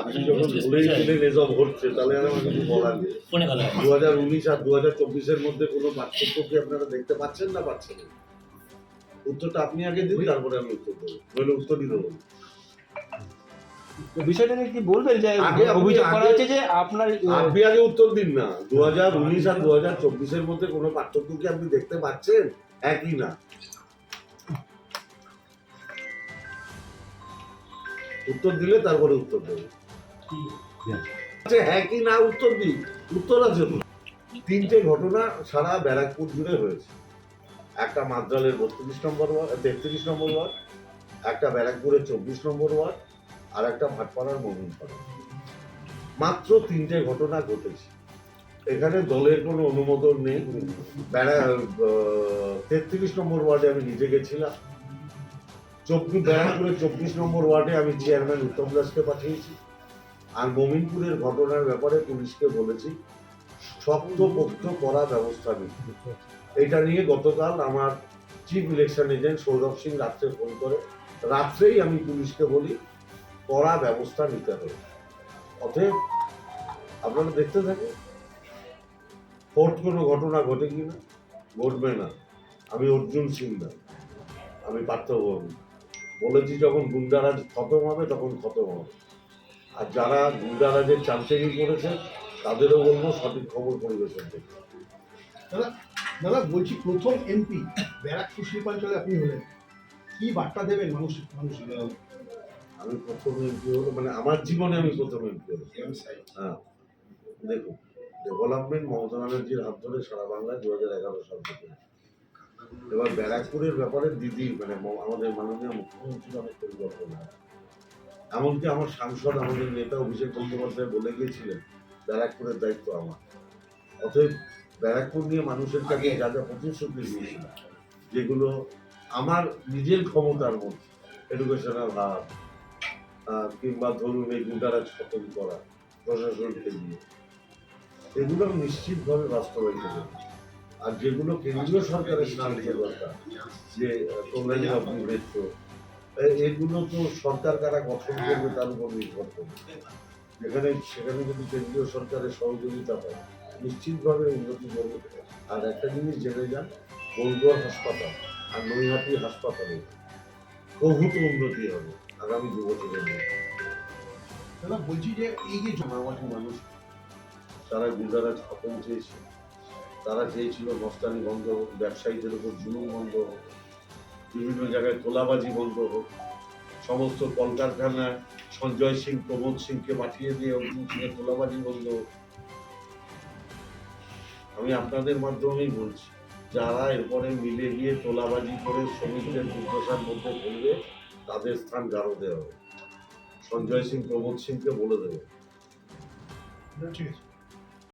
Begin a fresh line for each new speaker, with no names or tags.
আপনি যখন বলেই দিলেন এসব হচ্ছে তাহলে আর আমার কিছু বলার নেই।
ফোনে কথা।
দু হাজার উনিশ আর দু হাজার চব্বিশের মধ্যে কোনো পার্থক্য কি আপনারা দেখতে পাচ্ছেন না পাচ্ছেন? না উত্তরটা আপনি আগে দিন তারপরে আমি উত্তর দেবো। নইলে উত্তরই দেবো না।
বিষয়টা নিয়ে কি বলবেন? যে অভিযোগ করা হচ্ছে যে আপনার
আপনি আগে উত্তর দিন না। দু হাজার উনিশ আর দু হাজার চব্বিশের মধ্যে কোনো পার্থক্য কি আপনি দেখতে পাচ্ছেন? একই না। উত্তর দিলে তারপরে উত্তর দেবো। আচ্ছা হ্যাঁ কি না উত্তর দিই? উত্তর আছে তিনটে ঘটনা সারা ব্যারাকপুর জুড়ে হয়েছে। একটা মাদ্রালের বত্রিশ নম্বর ওয়ার্ড তেত্রিশ নম্বর ওয়ার্ড, একটা ব্যারাকপুরের চব্বিশ নম্বর ওয়ার্ড, আর একটা ভাটপাড়ার মোমিনপাড়া মাত্র তিনটে ঘটনা ঘটেছে। এখানে দলের কোনো অনুমোদন নেই। তেত্রিশ নম্বর ওয়ার্ডে আমি নিজে গেছিলাম। চব্বিশ ব্যারাকপুরের চব্বিশ নম্বর ওয়ার্ডে আমি চেয়ারম্যান উত্তম দাসকে পাঠিয়েছি। আর মমিনপুরের ঘটনার ব্যাপারে পুলিশকে বলেছি, শক্ত পোক্ত করা ব্যবস্থা নিই। এটা নিয়ে গতকাল আমার chief election agent Sourav Singh রাত্রে ফোন করে। রাত্রেই আমি পুলিশকে বলি, কড়া ব্যবস্থা নিতে হবে। অতএব, আপনারা দেখতে থাকুন। ফোর্ট কোনো ঘটনা ঘটে কি না ঘটবে না। আমি অর্জুন সিং না। আমি পার্থভূমি বলেছি যখন গুন্ডারাজ খতম হবে তখন খতম হবে। আর যারা গুন্ডারাজের চামচেগি করেছে তাদেরও বলব সঠিক খবর পরিবেশন করতে
দাদা দাদা বলছি প্রথম এমপি ব্যারাকপুর শিল্পাঞ্চলে আপনি হলেন। কি বার্তা দেবেন মানুষ মানুষকে?
আমি প্রথম এমপি হলো মানে আমার জীবনে আমি প্রথম এমপি হলো হ্যাঁ দেখুন ডেভেলপমেন্ট মমতা ব্যানার্জির হাত ধরে সারা বাংলায় দু হাজার এগারো সাল থেকে। এবার ব্যারাকপুরের ব্যাপারে দিদি মানে আমাদের মাননীয় মুখ্যমন্ত্রীর অনেক পরিবর্তন হয় এমনকি আমার সাংসদ আমাদের নেতা অভিষেক বন্দ্যোপাধ্যায় বলে গিয়েছিলেন ব্যারাকপুরের দায়িত্ব আমার। অতএব ব্যারাকপুর নিয়ে মানুষের কাছে যা যা প্রতিশ্রুতি দিয়েছিল যেগুলো আমার নিজের ক্ষমতার মধ্যে এডুকেশনাল হাব কিংবা ধরুন এই গুন্ডারাজ খতম করা প্রশাসনকে দিয়ে এগুলো নিশ্চিতভাবে বাস্তবায়িত করব। আর যেগুলো কেন্দ্রীয় সরকারের সাহায্য দরকার যে আহ, কল্যাণী আপনি এ- এগুলো তো সরকার কারা গঠন করবে তার উপর নির্ভর করবে। যেখানে সেখানে যদি কেন্দ্রীয় সরকারের সহযোগিতা পায় নিশ্চিতভাবে উন্নতি করবে। আর একটা জিনিস জেনে যান গোলগড় হাসপাতাল আর নৈহাটি হাসপাতালে বহুত উন্নতি হবে আগামী বছরের মধ্যে
দাদা বলছি যে এই যে
মামাটি মানুষ তারা গুন্ডারাজ খতম চেয়েছে। তারা চেয়েছিল মস্তানি বন্ধ হোক ব্যবসায়ীদের উপর জুলুম বন্ধ হোক বিভিন্ন জায়গায় তোলাবাজি বন্ধ হোক সমস্ত কলকারখানায় সঞ্জয় সিং, প্রমোদ সিংকে পাঠিয়ে দিয়ে অর্জুন সিংয়ের তোলাবাজি বন্ধ। হোক আমি আপনাদের মাধ্যমেই বলছি, যারা এরপরে মিলে গিয়ে তোলাবাজি করে শ্রমিকদের দুর্দশার মধ্যে পড়বে তাদের স্থান গাঢ় দেওয়া হবে। সঞ্জয় সিং, প্রমোদ সিংকে বলে দেবে।
ঠিক আছে।